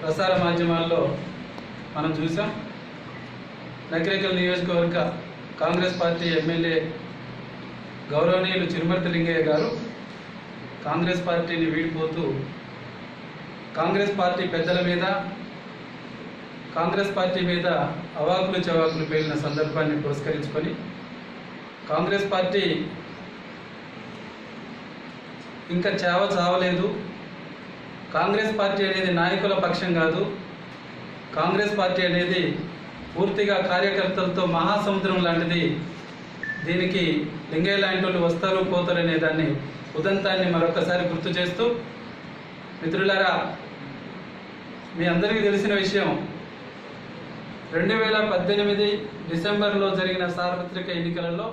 ప్రసార మాధ్యమాల్లో మనం చూసాం. నకిరేకల్ నియోజకవర్గ కాంగ్రెస్ పార్టీ ఎమ్మెల్యే గౌరవనీయులు చిరుమర్తి లింగయ్య గారు కాంగ్రెస్ పార్టీని వీడిపోతూ కాంగ్రెస్ పార్టీ పెద్దల మీద కాంగ్రెస్ పార్టీ మీద అవాకులు చవాకులు పేలిన సందర్భాన్ని పురస్కరించుకొని కాంగ్రెస్ పార్టీ ఇంకా చావ చావలేదు. కాంగ్రెస్ పార్టీ అనేది నాయకుల పక్షం కాదు. కాంగ్రెస్ పార్టీ అనేది పూర్తిగా కార్యకర్తలతో మహాసముద్రం లాంటిది. దీనికి లింగయ్య లాంటి వాళ్ళు వస్తారు పోతారు అనే దాన్ని ఉదంతాన్ని మరొకసారి గుర్తు చేస్తూ మిత్రులారా మీ అందరికీ తెలిసిన విషయం రెండు వేల పద్దెనిమిది డిసెంబర్లో జరిగిన సార్వత్రిక ఎన్నికలలో